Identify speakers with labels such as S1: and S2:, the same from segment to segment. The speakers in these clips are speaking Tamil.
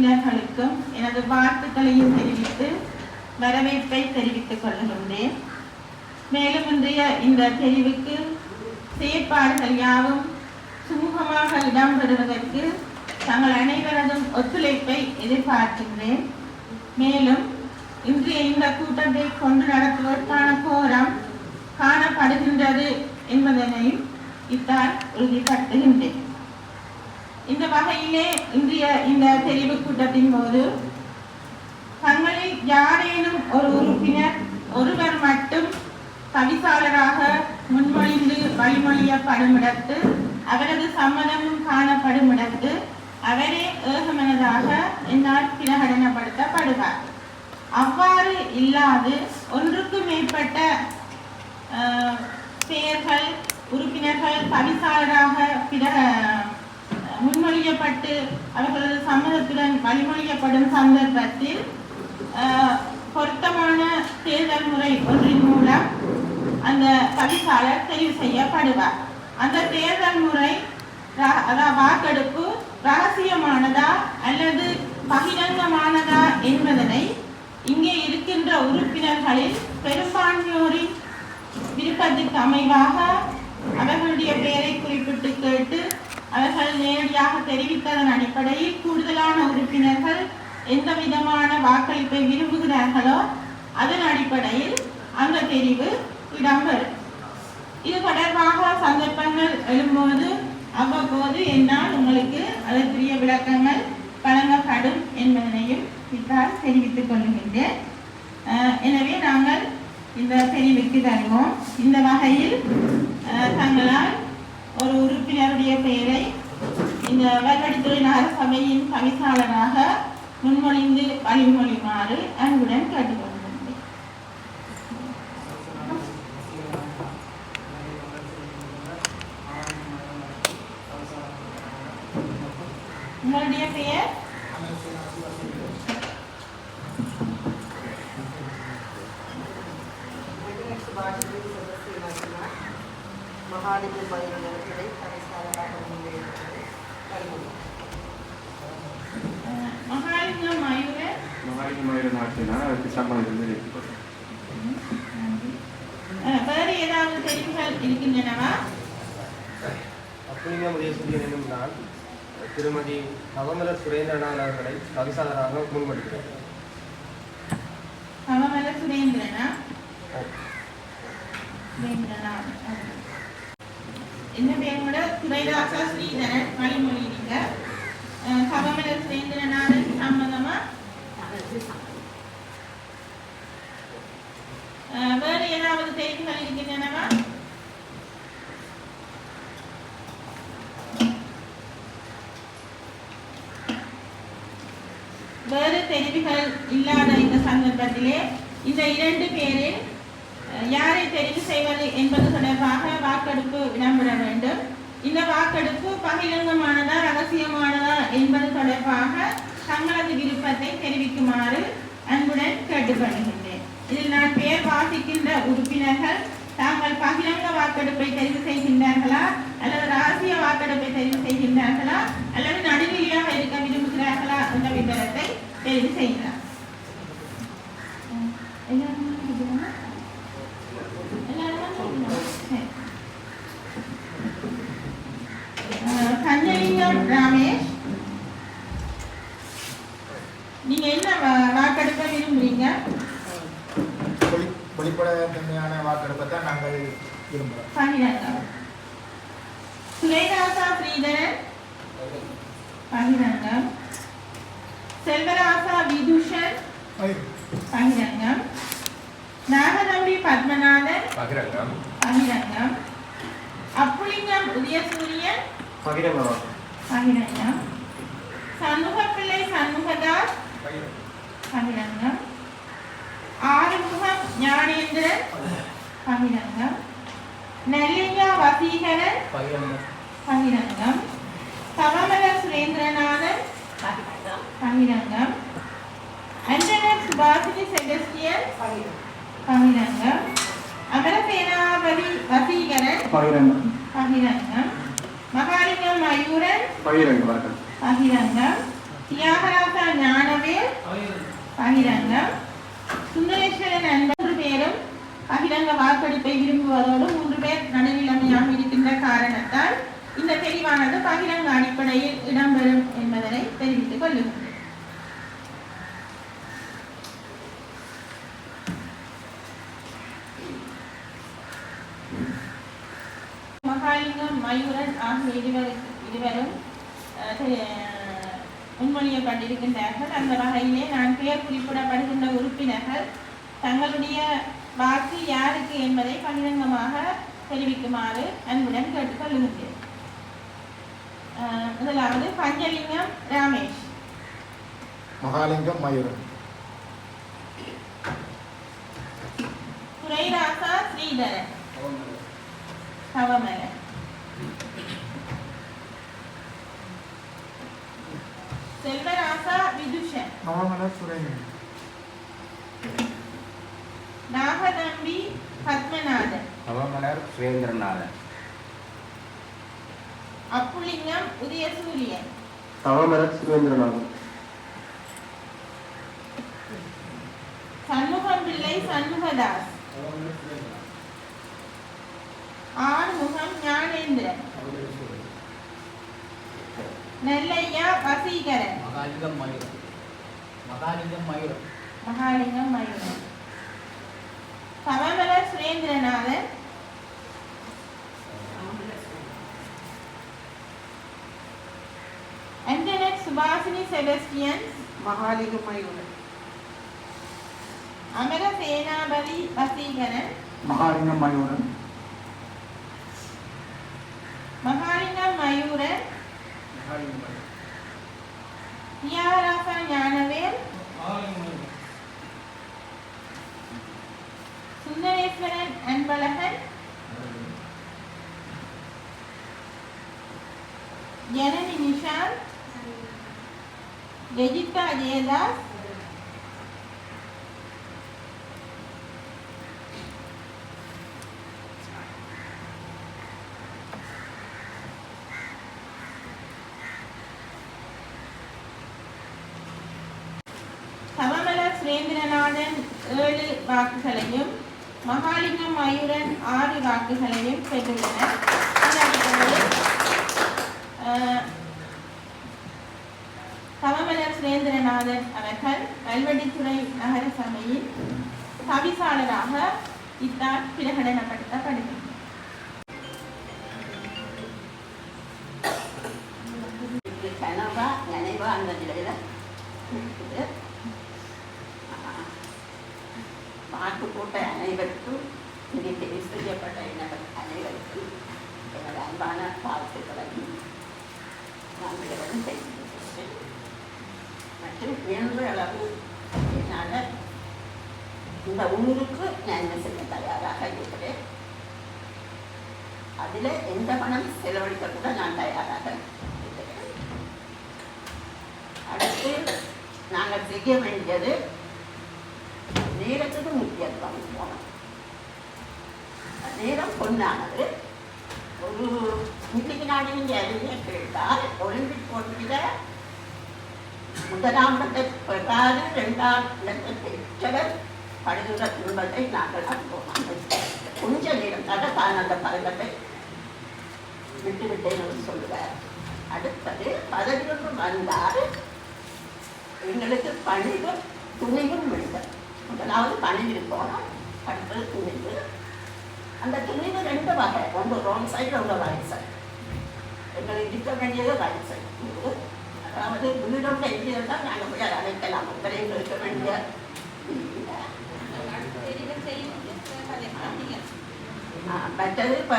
S1: உறுப்பினர்களுக்கும் எனது வாழ்த்துக்களையும் தெரிவித்து வரவேற்பை தெரிவித்துக் கொள்கின்றேன். மேலும் இன்றைய இந்த தெரிவுக்கு செயற்பாடுகள் யாவும் சுமூகமாக இடம்பெறுவதற்கு தங்கள் அனைவரதும் ஒத்துழைப்பை எதிர்பார்க்கின்றேன். மேலும் இன்றைய இந்த கூட்டத்தை கொண்டு நடத்துவதற்கான கோரம் காணப்படுகின்றது என்பதனையும் இத்தால் உறுதிப்படுத்துகின்றேன். இந்த வகையிலே இன்றைய இந்த தெரிவு கூட்டத்தின் போது தங்களில் யாரேனும் ஒரு உறுப்பினர் ஒருவர் மட்டும் தவிசாளராக முன்மொழிந்து வழிமொழியப்படும் இடத்து அவரது சம்மதமும் காணப்படும் இடத்து அவரே ஏகமனதாக என்னால் பிரகடனப்படுத்தப்படுவார். அவ்வாறு இல்லாது ஒன்றுக்கு மேற்பட்ட பெயர்கள் உறுப்பினர்கள் தவிசாளராக பிற முன்மொழியப்பட்டு அவர்களது சம்மதத்துடன் வழிமொழியப்படும் சந்தர்ப்பத்தில் பொருத்தமான தேர்தல் முறை ஒன்றின் மூலம் அந்த தவிசாளர் தெரிவு செய்யப்படுவார். அந்த தேர்தல் முறை அதாவது வாக்கெடுப்பு ரகசியமானதா அல்லது பகிரங்கமானதா என்பதனை இங்கே இருக்கின்ற உறுப்பினர்களில் பெரும்பான்மையோரின் விருப்பத்திற்கு அமைவாக அவர்களுடைய பெயரை குறிப்பிட்டு கேட்டு அவர்கள் நேரடியாக தெரிவித்ததன் அடிப்படையில் கூடுதலான உறுப்பினர்கள் எந்த விதமான வாக்களிப்பை விரும்புகிறார்களோ அதன் அடிப்படையில் அந்த தெரிவு இடம்பெறும். இது தொடர்பாக சந்தர்ப்பங்கள் எழும்போது அவ்வப்போது என்னால் உங்களுக்கு அதற்குரிய விளக்கங்கள் வழங்கப்படும் என்பதனையும் இவ்வாறு தெரிவித்துக் கொள்ளுகின்றேன் எனவே நாங்கள் இந்த தெரிவிக்கு தருவோம் இந்த வகையில் தங்களால் ஒரு உறுப்பினருடைய பெயரை இந்த வல்வடித்துறை நகர சபையின் தவிசாளராக முன்மொழிந்து வழிமொழிமாறு அன்புடன் கேட்டுக்கொள்கிறேன் உங்களுடைய பெயர்
S2: மகாலிங்க பயிரிடங்களை கடைசாலமாக முன்னேறுகிறது
S1: அஹ், மகாலிங்கம் மயூரன்
S3: மகாலிங்கமாயிரம் நாட்டினா அதுக்கு சம்மதம்
S1: அஹ், வேறு ஏதாவது தெரிவுகள் இருக்கின்றனவா?
S4: நான் திருமதி நவமல சுரேந்திரநாத் அவர்களை தவிசாளராக முன்மொழிகிறேன்.
S1: சுரேந்திரனா? என்ன பேர் கூட ஸ்ரீதரன் வழிமொழி நீங்க அஹ், கமமல சுரேந்திரநாதன் சம்மதமா அஹ், வேறு ஏதாவது தெரிவுகள் இருக்கின்றனவா வேறு தெரிவுகள் இல்லாத இந்த சந்தர்ப்பத்திலே இந்த இரண்டு பேரில் யாரை தெரிவு செய்வது என்பது தொடர்பாக வாக்கெடுப்பு இடம்பெற வேண்டும். இந்த வாக்கெடுப்பு பகிரங்கமானதா ரகசியமானதா என்பது தொடர்பாக தங்களது விருப்பத்தை தெரிவிக்குமாறு அன்புடன் கேட்டுக்கொள்கின்றேன். இதில் நான் பெயர் வாசிக்கின்ற உறுப்பினர்கள் தாங்கள் பகிரங்க வாக்கெடுப்பை தெரிவு செய்கின்றார்களா அல்லது ரகசிய வாக்கெடுப்பை தெரிவு செய்கின்றார்களா அல்லது நடுநிலையாக இருக்க விரும்புகிறார்களா கஞ்சலிங்கம் ரமேஷ் நீங்க என்ன வா- வாக்கெடுப்ப விரும்புறீங்க
S5: வெளி வெளிப்படைத்தன்மையான வாக்கெடுப்பை தான் நாங்கள் விரும்புகிறோம்
S1: பகிரங்கம் சுரேதாசா ஸ்ரீதரன் பகிரங்கம் பகிரங்கம் நாகதம்பி பத்மநாதன்
S3: பகிரங்கம்
S1: பகிரங்கம் அப்புலிங்கம் உதயசூரியன்
S3: பகிரங்கம்
S1: பகிரங்கம் சண்முகப்பிள்ளை சண்முகதாஸ் பகிரங்கம் ஆறுமுகம் ஞானேந்திரன் பகிரங்கம் நெல்லிங்கா வசீகரன் பகிரங்கம் கவமல சுரேந்திரநாதன் பகிரங்கம் செபஸ்டியன் பகிரங்கம் அமரசேனாபதி வசீகரன்.
S3: பகிரங்கம்
S1: பகிரங்கம் மகாலிங்கம் மயூரன்.
S3: பகிரங்கம் வணக்கம்.
S1: பகிரங்கம் தியாகராசா ஞானவேல். பகிரங்கம் சுந்தரேஸ்வரன் அன்பர் மூன்று பேரும் பகிரங்க வாக்கெடுப்பை விரும்புவதோடு மூன்று பேர் நடுநிலைமையாக இருக்கின்ற காரணத்தால் இந்த தெரிவானது பகிரங்க அடிப்படையில் இடம்பெறும் என்பதனை தெரிவித்துக் கொள்ளுகின்றேன் மகாலிங்கம் மயூரன் ஆகிய இருவருக்கு இருவரும் முன்மொழியப்பட்டிருக்கின்றார்கள். அந்த வகையிலே நான் பெயர் குறிப்பிடப்படுகின்ற உறுப்பினர்கள் தங்களுடைய வாக்கு யாருக்கு என்பதை பகிரங்கமாக தெரிவிக்குமாறு அன்புடன் கேட்டுக்கொள்கின்றேன். அஹ், முதலாவது பஞ்சலிங்கம் ராமேஷ்.
S5: மகாலிங்கம் மயூரன்
S1: துரைராசா ஸ்ரீதரன். தவமலன் செல்வராசா விதுஷன்.
S5: நவமலர் சுரேந்திரன்
S1: நாகதம்பி பத்மநாதன்.
S6: நவமலர் சுரேந்திரநாதன்.
S1: அப்புலிங்கம் உதயசூரியன்.
S3: Thavamalar Surendranathan.
S1: Shanmugam Pillai Shanmugadas Arumugam Gnanendran. Nellaiya Vaseekaran?
S7: Mahalingam Mayooram. Mahalingam Mayooram.
S1: Mahalingam Mayuran Samamalar Surendranathan? Antoinette Subashini Sebastian?
S2: Mahalingam Mayuran
S1: Amara Senapathi Vaseegaran?
S5: Mahalingam Mayuran
S1: Mahalingam Mayuran Thiyagarasa Gnanavel? Sundareswaran Anbazhagan. Janani Nishanth. ரெஜிதா Jayadas. Surendranathan ஏழு வாக்குகளையும் மகாலிங்கம் மயூரன் ஆறு வாக்குகளையும் பெற்றுள்ளனர். இந்த சுரேந்திரநாதன் அவர்கள் கல்வெட்டித்துறை நகர சபையின் தவிசாளராக இத்தால்
S8: பிரகடனப்படுத்தப்படுகிறது கனவா நினைவா அந்த நிலையில இருக்குது. கூட்ட அனைவருக்கும் இங்கே தெரிவு செய்யப்பட்ட இனவர் அனைவருக்கும் எனது அன்பான வாழ்த்துக்களையும் நன்றிகளும் தெரிவிக்கிறேன் மற்றும் இயன்ற அளவு என்னால் இந்த ஊருக்கு நன்மை செய்ய தயாராக இருக்கிறேன் அதில் எந்த பணம் செலவழிக்க கூட நான் தயாராக இருக்கிறேன் அடுத்து நாங்கள் செய்ய வேண்டியது நேரத்துக்கு முக்கியத்துவம் போனோம் நேரம் பொண்ணானது ஒரு இன்னைக்கு நாடு நீங்கள் அறிவிய கேட்டால் ஒலிம்பிக் போட்டியில் முதலாம் இடத்தை பெறாது இரண்டாம் இடத்தை பெற்றவர் படுகிற துன்பத்தை நாங்கள் அனுபவம் கொஞ்ச நேரம் தட தான் அந்த பதக்கத்தை விட்டு விட்டேன் சொல்லுவார் அடுத்தது பதவியொன்று வந்தால் எங்களுக்கு பணிவும் துணிவும் விழுந்தது முதலாவது பணிவு போனோம் பட்டு துணிவு. அந்த துணிவு ரெண்டு வகை. ஒன்று ரோங் சைடு ஒன்று ரைட் சைடு எங்களுக்கு இருக்க வேண்டியது ரைட் சைடு அதாவது வீடோட எங்கே இருந்தால் நாங்கள் போய் அதை அழைக்கலாம் உங்களை இருக்க வேண்டிய இல்லை. மற்றது இப்போ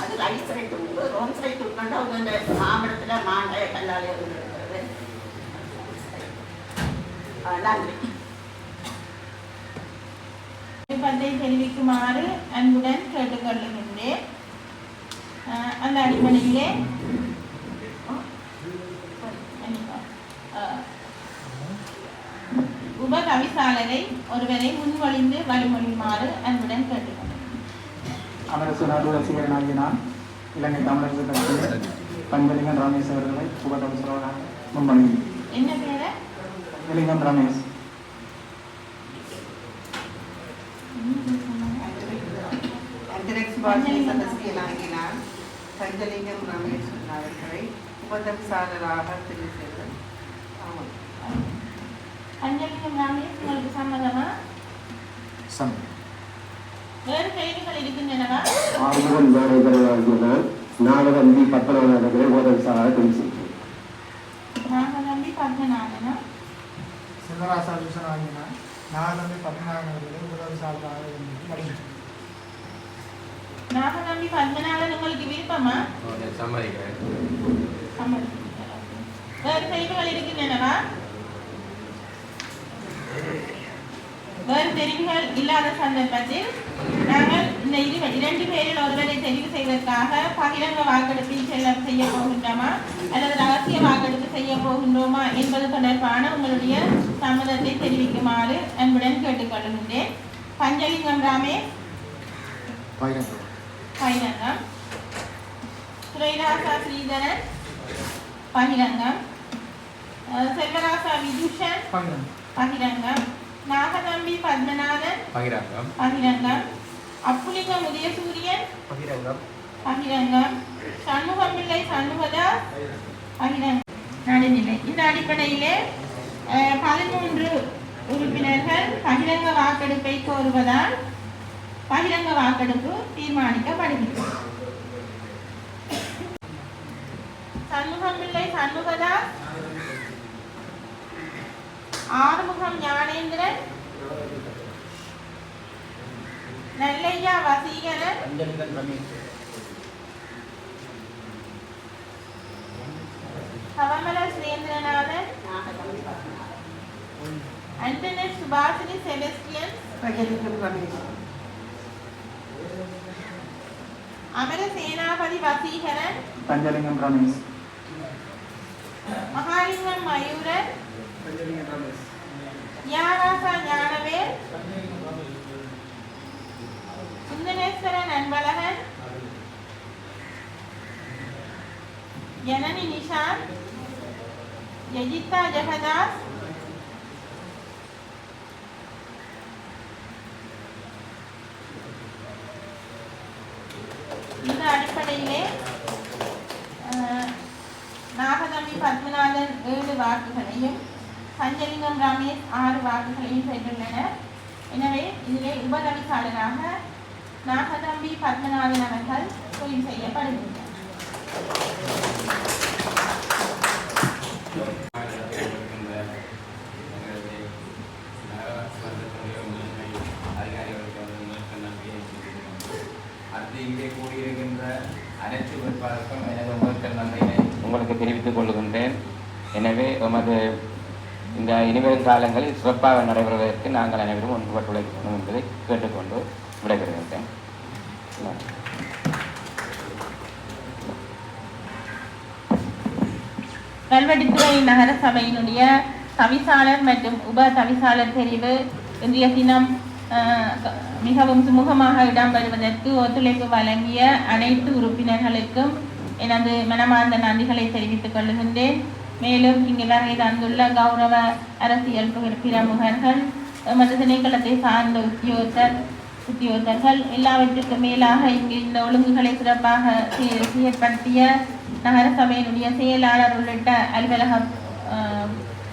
S8: அது ரைட் சைடு உண்டு. ரோங் சைடு உண்டு அவங்க இந்த மாம்பழத்தில் மாங்காய் கல்லாலே நன்றி.
S1: விருப்பத்தை தெரிவிக்குமாறு அன்புடன் கேட்டுக்கொள்ளுகின்றேன் அந்த அடிப்படையிலே உப கவிசாலரை ஒருவரை முன்மொழிந்து வழிமொழியுமாறு அன்புடன் கேட்டுக்கொள்கிறேன்
S9: அமரசு நடுவர் ரசிகரனாகிய நான் இலங்கை தமிழரசு கட்சியின்
S5: பஞ்சலிங்கம் ரமேஷ் அவர்களை உபதவிசராக முன்மொழிகிறேன்
S1: என்ன பேரு?
S5: பஞ்சலிங்கம் ரமேஷ்
S2: பாஷை சதஸ்தியனாகினார் சஞ்சலிங்கம் ரமேஷ் அவர்களை உபதவிசாளராக தெரிவு செய்தல் ஆமாம்
S1: அஞ்சலிங்கம் ரமேஷ் உங்களுக்கு சம்மதமா
S5: சம்
S1: வேறு கேள்விகள் இருக்கின்றனவா
S3: நாடகம் வி பத்மநாதனங்களை உதவிசாராக தெரிவு செய்கிறேன்
S1: நாங்கள் நம்பி பத்மநாதனா
S5: செல்வராசா விஸ்வநாதன் நாகநம்பி பத்மநாதன் அவர்களை உபதவிசாளராக வழங்குகிறேன்
S1: நாங்கள் நம்பி பத்மநாதன் உங்களுக்கு விருப்பமா?
S6: நான் சம்மதிக்கிறேன்.
S1: வேறு தெரிவுகள் இருக்கின்றனவா வேறு தெரிவுகள் இல்லாத சந்தர்ப்பத்தில் நாங்கள் இந்த இரு இரண்டு பேரில் ஒருவரை தெரிவு செய்வதற்காக பகிரங்க வாக்கெடுப்பில் செல்ல செய்ய போகின்றோமா? அல்லது ரகசிய வாக்கெடுப்பு செய்ய போகின்றோமா என்பது தொடர்பான உங்களுடைய சம்மதத்தை தெரிவிக்குமாறு அன்புடன் கேட்டுக்கொள்கின்றேன். பஞ்சலிங்கம்
S5: பகிரங்க
S1: பகிரங்கம் துரைராசா ஸ்ரீதரன். பகிரங்கம். செல்வராசா விதுஷன்
S5: பகிரங்க
S1: பகிரங்கம். நாகநம்பி பத்மநாதன்.
S6: பகிரங்கம்.
S1: பகிரங்கம். அப்புலிங்கம் உதயசூரியன்.
S4: பகிரங்கம்.
S1: பகிரங்கம். சண்முகம்பிள்ளை சண்முகதாஸ். பகிரங்கம். நடுநிலை. இந்த அடிப்படையிலே பதிமூன்று உறுப்பினர்கள் பகிரங்க வாக்கெடுப்பை கோருவதால் பகிரங்க வாக்கெடுப்பு தீர்மானிக்கப்படுகிறது. சண்முகம்பிள்ளை சண்முகதாஸ். Arumugam Gnanendran Nellaiya Vaseekaran
S7: Panchalingam Ramesh
S1: Kavamala Surendranathan
S8: Nagathambi Pathmanathan
S1: Antoinette Subashini Sebastian
S2: Panchalingam Ramesh
S1: Amara Senapathi Vaseegaran
S5: Panchalingam Ramesh
S1: Mahalingam Mayuran
S5: Panchalingam
S1: Gnanavel Sundareswaran Anbazhagan. ஜனனி நிஷாந்த் யஜிதா ஜெகதாஸ். இந்த அடிப்படையிலே நாகதம்பி பத்மநாதன் ஏழு வாக்குகளையும் பஞ்சலிங்கம் ரமேஷ் ஆறு வாக்குகளையும் பெற்றுள்ளனர். எனவே இதிலே உபதவிசாளராக நாகதம்பி பத்மநாதன் அவர்கள் தெரிவு செய்யப்படுகின்றனர்
S6: உங்களுக்கு தெரிவித்துக் கொள்கின்றேன் எனவே எமது இந்த இனிவரும் காலங்களில் சிறப்பாக நடைபெறுவதற்கு நாங்கள் அனைவரும் ஒன்றுபட்டு உழைக்கணும் என்பதை கேட்டுக்கொண்டு விடைபெறுகின்றேன்.
S1: கல்வெட்டுத்துறை நகர சபையினுடைய தவிசாளர் மற்றும் உப தவிசாளர் தெரிவு இன்றைய தினம் அஹ், மிகவும் சுமூகமாக இடம்பெறுவதற்கு ஒத்துழைப்பு வழங்கிய அனைத்து உறுப்பினர்களுக்கும் எனது மனமார்ந்த நன்றிகளை தெரிவித்துக் கொள்கின்றேன். மேலும் இங்கு வருகை தந்துள்ள கௌரவ அரசியல் பிரமுகர்கள் எமது திணைக்களத்தை சார்ந்த உத்தியோகத்தர் உத்தியோகத்தர்கள் எல்லாவற்றுக்கும் மேலாக இங்கு இந்த ஒழுங்குகளை சிறப்பாக செயற்படுத்திய நகர சபையினுடைய செயலாளர் உள்ளிட்ட அலுவலக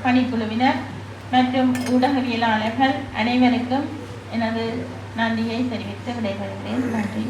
S1: பணிக்குழுவினர் மற்றும் ஊடகவியலாளர்கள் அனைவருக்கும் எனது நன்றியை தெரிவித்து விடைபெறுகிறேன். நன்றி.